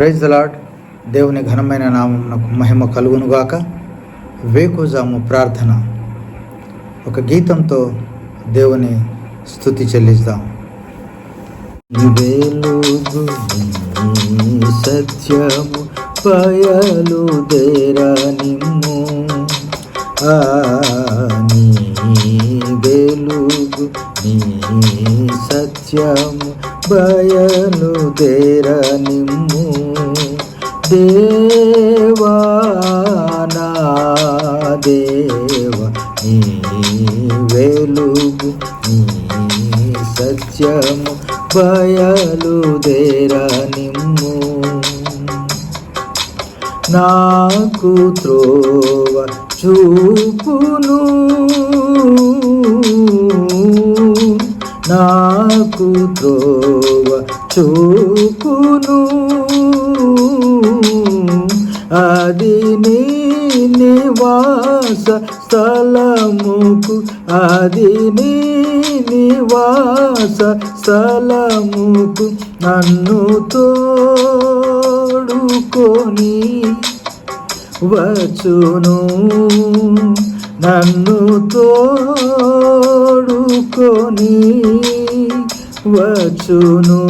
Praise lord దేవుని ఘనమైన నామమునకు మహిమ కలుగునుగాక. వేకుజాము ప్రార్థన. ఒక గీతంతో దేవుని స్థుతి చెల్లిస్తాం వెలుగు సత్యము బయలుదేరా నిమ్ము ఆ నీ వెలుగు నీ సత్యము బయలుదేరా నిమ్ము దేవా నా దేవ నీ వెలుగు నీ సత్యము బయలుదేరా నిమ్ము నాకు త్రోవ చూపును. నాకు త్రోవ చూపును. నివాస స్థలముకు అది నీ నివాస స్థలముకు నన్ను తోడుకొని వచ్చును. నన్ను తోడుకొని వచ్చును.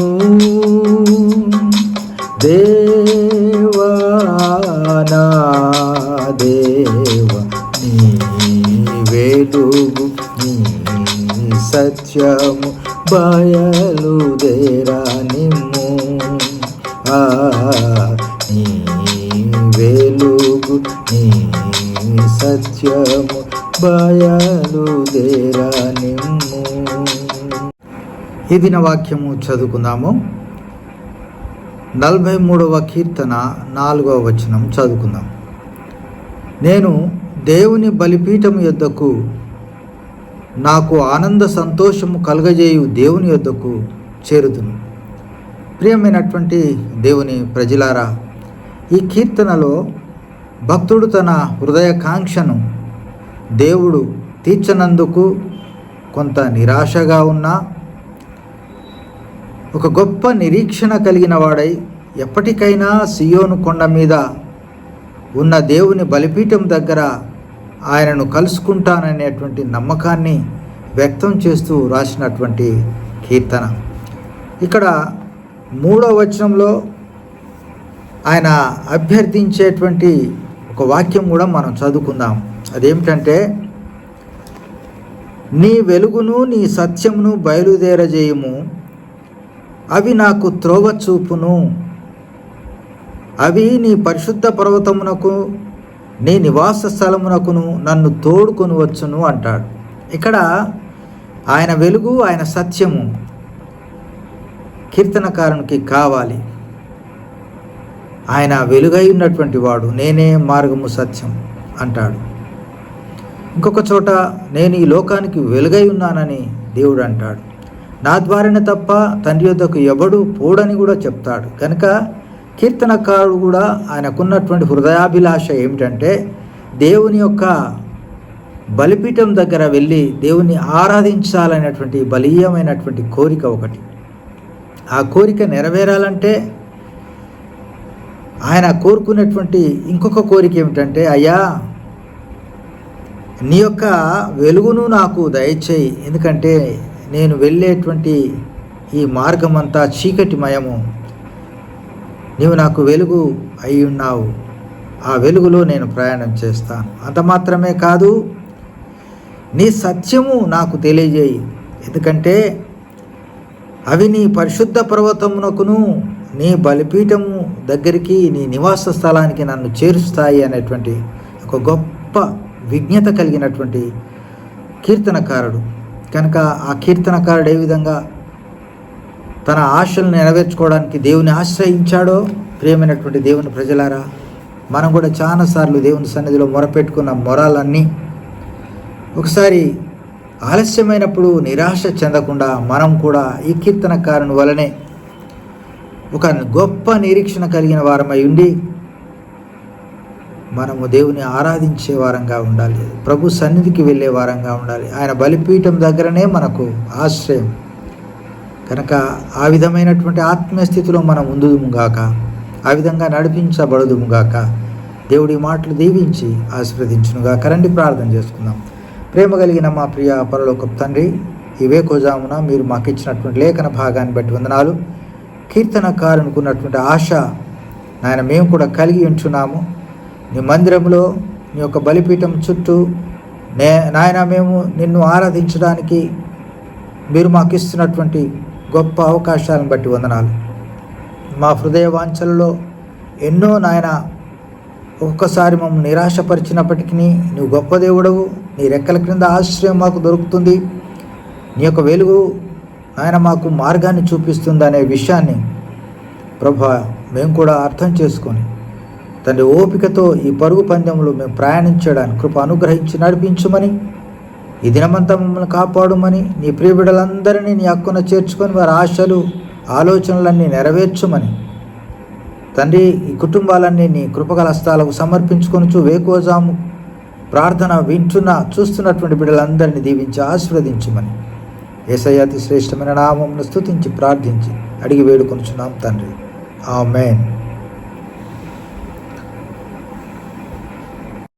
దేవ నీ వెలుగు నీ సత్యము బయలుదేరా నిమ్ము ఆ నీ వెలుగు నీ సత్యము బయలుదేరా నిమ్ము ఈ దిన వాక్యము చదువుకుందాము. నలభై మూడవ కీర్తన నాలుగవ వచనం చదువుకుందాం. నేను దేవుని బలిపీఠం యొద్దకు నాకు ఆనంద సంతోషము కలుగజేయు దేవుని యొద్దకు చేరుదును. ప్రియమైనటువంటి దేవుని ప్రజలారా ఈ కీర్తనలో భక్తుడు తన హృదయకాంక్షను దేవుడు తీర్చనందుకు కొంత నిరాశగా ఉన్నా ఒక గొప్ప నిరీక్షణ కలిగిన వాడై ఎప్పటికైనా సియోను కొండ మీద ఉన్న దేవుని బలిపీఠం దగ్గర ఆయనను కలుసుకుంటాననేటువంటి నమ్మకాన్ని వ్యక్తం చేస్తూ రాసినటువంటి కీర్తన. ఇక్కడ మూడో వచనంలో ఆయన అభ్యర్థించేటువంటి ఒక వాక్యం కూడా మనం చదువుకుందాం. అదేమిటంటే నీ వెలుగును నీ సత్యమును బయలుదేరజేయము. అవి నాకు త్రోవ చూపును. అవి నీ పరిశుద్ధ పర్వతమునకు నీ నివాస స్థలమునకును నన్ను తోడుకొని వచ్చును అంటాడు. ఇక్కడ ఆయన వెలుగు ఆయన సత్యము కీర్తనకారునికి కావాలి. ఆయన వెలుగై ఉన్నటువంటి వాడు నేనే మార్గము సత్యం అంటాడు. ఇంకొక చోట నేను ఈ లోకానికి వెలుగై ఉన్నానని దేవుడు అంటాడు. నా ద్వారానే తప్ప తండ్రి యొద్దకు ఎవడు పోడని కూడా చెప్తాడు. కనుక కీర్తనకారుడు కూడా ఆయనకున్నటువంటి హృదయాభిలాష ఏమిటంటే దేవుని యొక్క బలిపీఠం దగ్గర వెళ్ళి దేవుని ఆరాధించాలనేటువంటి బలీయమైనటువంటి కోరిక ఒకటి. ఆ కోరిక నెరవేరాలంటే ఆయన కోరుకునేటువంటి ఇంకొక కోరిక ఏమిటంటే అయ్యా నీ యొక్క వెలుగును నాకు దయచేయి. ఎందుకంటే నేను వెళ్ళేటువంటి ఈ మార్గం అంతా చీకటిమయము. నీవు నాకు వెలుగు అయి ఉన్నావు. ఆ వెలుగులో నేను ప్రయాణం చేస్తాను. అంత మాత్రమే కాదు నీ సత్యము నాకు తెలియజేయి. ఎందుకంటే అవి నీ పరిశుద్ధ పర్వతమునకును నీ బలిపీఠము దగ్గరికి నీ నివాస స్థలానికి నన్ను చేరుస్తాయి అనేటువంటి ఒక గొప్ప విజ్ఞత కలిగినటువంటి కీర్తనకారుడు. కనుక ఆ కీర్తనకారుడు ఏ విధంగా తన ఆశలను నెరవేర్చుకోవడానికి దేవుని ఆశ్రయించాడో? ప్రియమైనటువంటి దేవుని ప్రజలారా మనం కూడా చాలాసార్లు దేవుని సన్నిధిలో మొరపెట్టుకున్న మొరాలన్నీ ఒకసారి ఆలస్యమైనప్పుడు నిరాశ చెందకుండా మనం కూడా ఈ కీర్తనకారుని వలనే ఒక గొప్ప నిరీక్షణ కలిగిన వారమై ఉండి మనము దేవుని ఆరాధించే వారంగా ఉండాలి. ప్రభు సన్నిధికి వెళ్ళే వారంగా ఉండాలి. ఆయన బలిపీఠం దగ్గరనే మనకు ఆశ్రయం. కనుక ఆ విధమైనటువంటి ఆత్మీయ స్థితిలో మనం ఉందుగాక ఆ విధంగా నడిపించబడదుముగాక దేవుడి మాటలు దీవించి ఆశీర్వదించునుగా కరండి ప్రార్థన చేసుకుందాం. ప్రేమ కలిగిన మా ప్రియ పరలోకపు తండ్రి ఇవే కోజామున మీరు మాకు ఇచ్చినటువంటి లేఖన భాగాన్ని బట్టి వందనాలు. కీర్తనకారునుకున్నటువంటి ఆశ నాయన మేము కూడా కలిగి ఉంటున్నాము నీ మందిరంలో నీ యొక్క బలిపీఠం చుట్టూ నే నాయన మేము నిన్ను ఆరాధించడానికి మీరు మాకు ఇస్తున్నటువంటి గొప్ప అవకాశాలను బట్టి వందనాలు. మా హృదయ వాంఛలలో ఎన్నో నాయన ఒక్కొక్కసారి మమ్మల్ని నిరాశపరిచినప్పటికీ నువ్వు గొప్ప దేవుడవు. నీ రెక్కల క్రింద ఆశ్రయం మాకు దొరుకుతుంది. నీ యొక్క వెలుగు ఆయన మాకు మార్గాన్ని చూపిస్తుంది అనే విషయాన్ని ప్రభా మేము కూడా అర్థం చేసుకొని తండ్రి ఓపికతో ఈ పరుగు పందెంలో మేము ప్రయాణించడానికి కృప అనుగ్రహించి నడిపించమని ఈ దినమంతా మమ్మల్ని కాపాడుమని నీ ప్రియబిడలందరినీ నీ హక్కున చేర్చుకొని వారి ఆశలు ఆలోచనలన్నీ నెరవేర్చమని. తండ్రి ఈ కుటుంబాలన్నీ నీ కృపగల హస్తాలకు సమర్పించుకొనుచు వేకోజాము ప్రార్థన వింటున్న చూస్తున్నటువంటి బిడ్డలందరినీ దీవించి ఆశీర్వదించమని. ఏసయ్యతి శ్రేష్టమైన నామంను స్తుతించి ప్రార్థించి అడిగి వేడుకొనుచున్నాం తండ్రి. ఆమెన్.